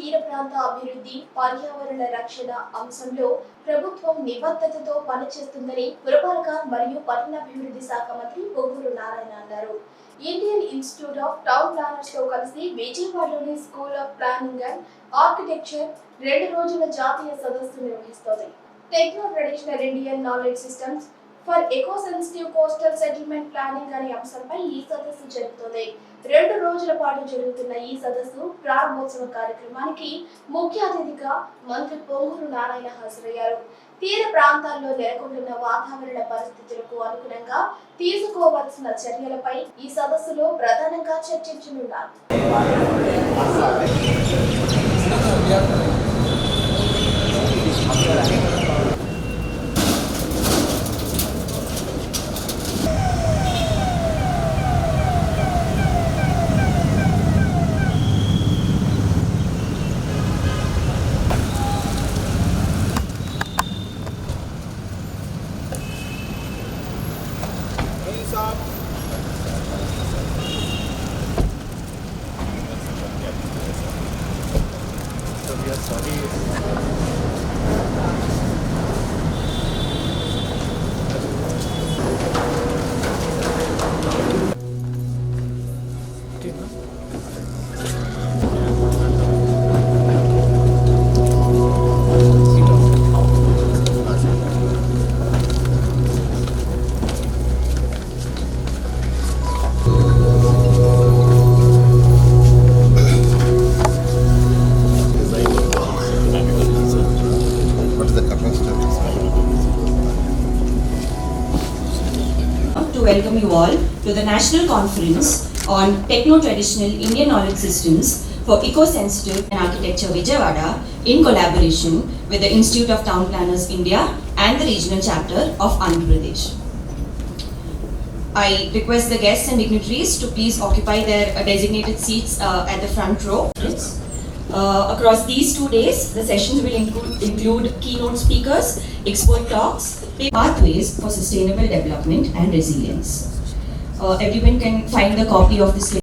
తీర ప్రాంత అభివృద్ధి పర్యావరణ రక్షణ అంశంలో ప్రభుత్వం నిబద్ధతతో పనిచేస్తుందని పురపాలక మరియు పట్టణాభివృద్ధి శాఖ మంత్రి బొగ్గురు నారాయణ అన్నారు. ఇండియన్ ఇన్స్టిట్యూట్ ఆఫ్ టౌన్ ప్లానర్స్తో కలిసి విజయవాడలోని school of planning and architecture రెండు రోజుల జాతీయ సదస్సు నిర్వహిస్తోంది. Techno traditional Indian knowledge systems for eco sensitive coastal settlement planning అనే అంశంపై ఈ సదస్సు జరుగుతుంది. రెండు రోజుల పాటు జరుగుతున్న ఈ సదస్సు ప్రారంభోత్సవ కార్యక్రమానికి ముఖ్య అతిథిగా మంత్రి పొంగూరు నారాయణ హాజరయ్యారు. తీర ప్రాంతాల్లో నెలకొంటున్న వాతావరణ పరిస్థితులకు అనుగుణంగా తీసుకోవాల్సిన చర్యలపై ఈ సదస్సులో ప్రధానంగా చర్చించనున్నారు. Welcome you all to the National Conference on Techno-Traditional Indian Knowledge Systems for Eco-Sensitive and Architecture Vijayawada in collaboration with the Institute of Town Planners India and the regional chapter of Andhra Pradesh. I request the guests and dignitaries to please occupy their designated seats uh, at the front row. Uh, across these two days, the sessions will include, include keynote speakers, expert talks, pathways for sustainable development and resilience. Uh, everyone can find the copy of this.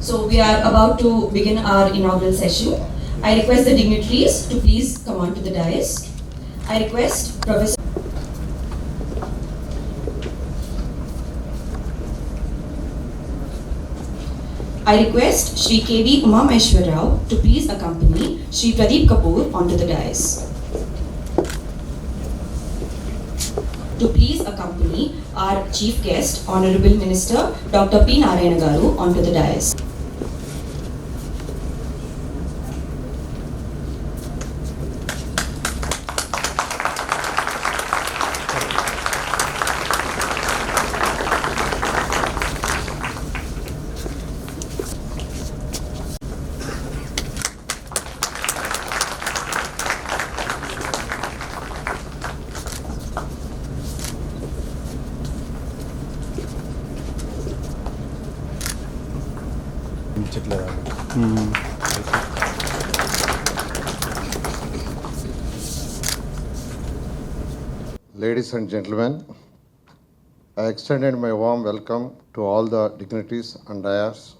so we are about to begin our inaugural session. I request the dignitaries to please come on to the dais. I request Professor. I request Shri KV Uma Maheshwar Rao to please accompany Shri Pradeep Kapoor onto the dais. To please accompany our chief guest, Honorable Minister Dr. P. Narayana onto the dais. Ladies and gentlemen, I extended my warm welcome to all the dignitaries and dais.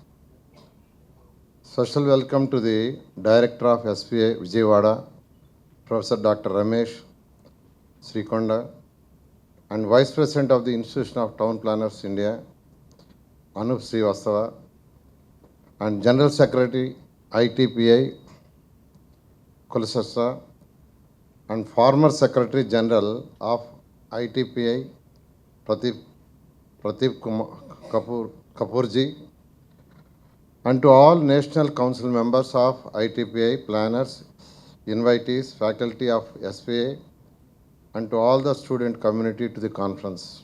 Special welcome to the Director of SPA Vijayawada, Professor Dr. Ramesh Srikonda, and Vice President of the Institution of Town Planners India, Anup Srivastava, and General Secretary ITPI, Kulasasa, and former Secretary General of ITPI, Pradeep Kumar- Kapoor, Kapoorji, and to all National Council members of ITPI, planners, invitees, faculty of SPA, and to all the student community to the conference.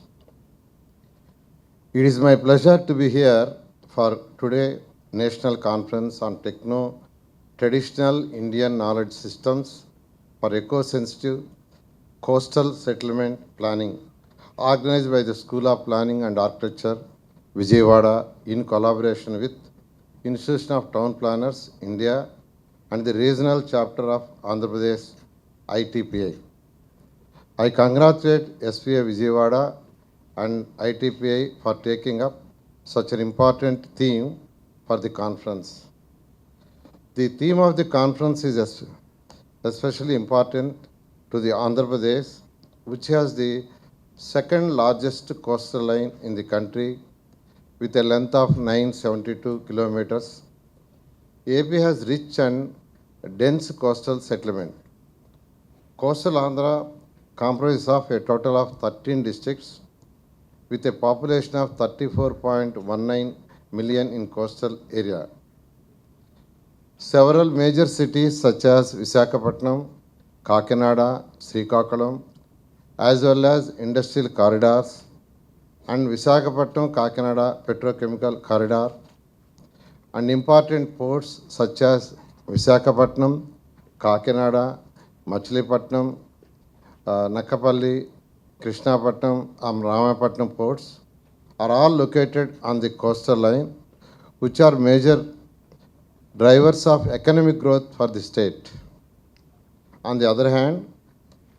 It is my pleasure to be here for today National Conference on Techno Traditional Indian Knowledge Systems for Eco-Sensitive Coastal Settlement Planning, organized by the School of Planning and Architecture, Vijayawada, in collaboration with Institution of Town Planners, India, and the regional chapter of Andhra Pradesh, ITPI. I congratulate SPA Vijayawada and ITPI for taking up such an important theme for the conference. The theme of the conference is especially important to the Andhra Pradesh, which has the second largest coastal line in the country with a length of 972 kilometers. AP has rich and dense coastal settlement. Coastal Andhra comprises of a total of 13 districts with a population of 34.19 million in coastal area. Several major cities such as Visakhapatnam, Kakinada, Srikakulam, as well as industrial corridors and Visakhapatnam Kakinada petrochemical corridor and important ports such as Visakhapatnam, Kakinada, Machilipatnam, uh, Nakapalli, Krishnapatnam, and Ramapatnam ports are all located on the coastal line, which are major drivers of economic growth for the state. On the other hand,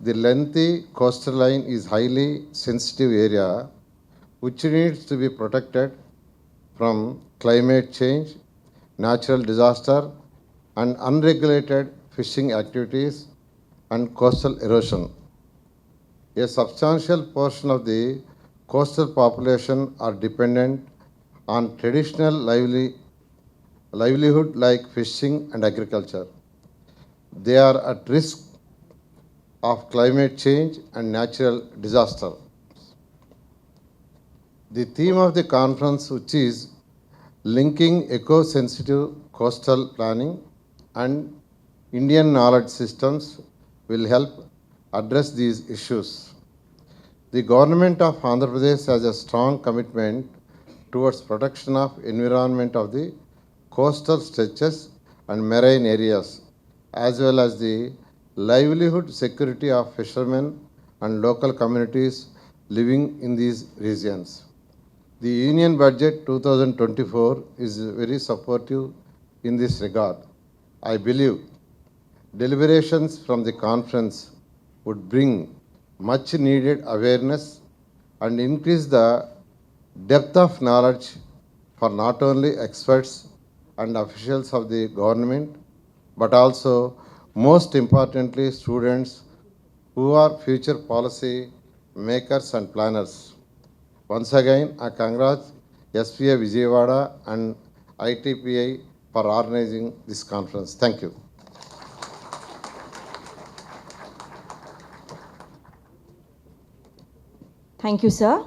the lengthy coastal line is highly sensitive area which needs to be protected from climate change, natural disaster, and unregulated fishing activities and coastal erosion. A substantial portion of the coastal population are dependent on traditional lively, livelihood like fishing and agriculture. They are at risk of climate change and natural disaster. The theme of the conference, which is linking eco-sensitive coastal planning and Indian knowledge systems, will help address these issues. The government of Andhra Pradesh has a strong commitment towards protection of environment of the coastal stretches and marine areas, as well as the livelihood security of fishermen and local communities living in these regions. The Union Budget 2024 is very supportive in this regard. I believe deliberations from the conference would bring much needed awareness and increase the depth of knowledge for not only experts and officials of the government but also most importantly students who are future policy makers and planners. Once again, I congratulate SPA Vijayawada and ITPI for organizing this conference. Thank you. Thank you, sir.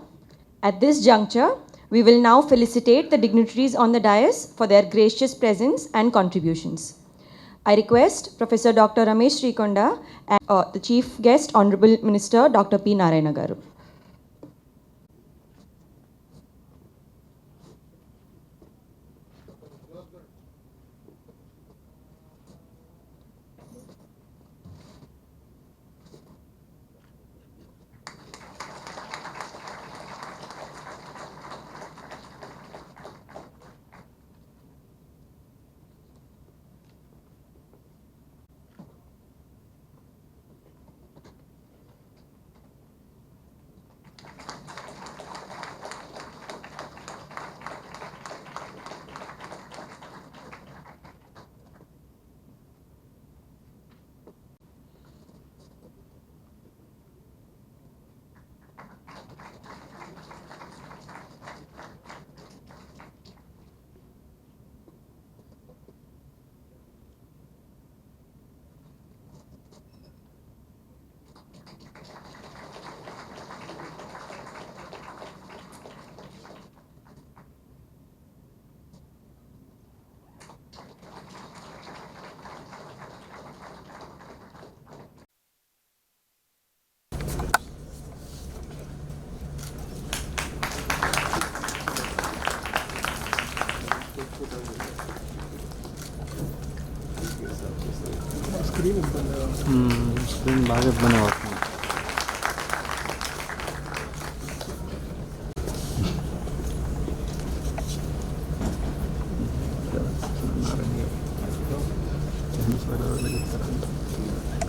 At this juncture, we will now felicitate the dignitaries on the dais for their gracious presence and contributions. I request Professor Dr. Ramesh Srikonda and uh, the Chief Guest, Honorable Minister Dr. P. Narayana screen బాగా ఇబ్బంది అవుతుంది Thank you.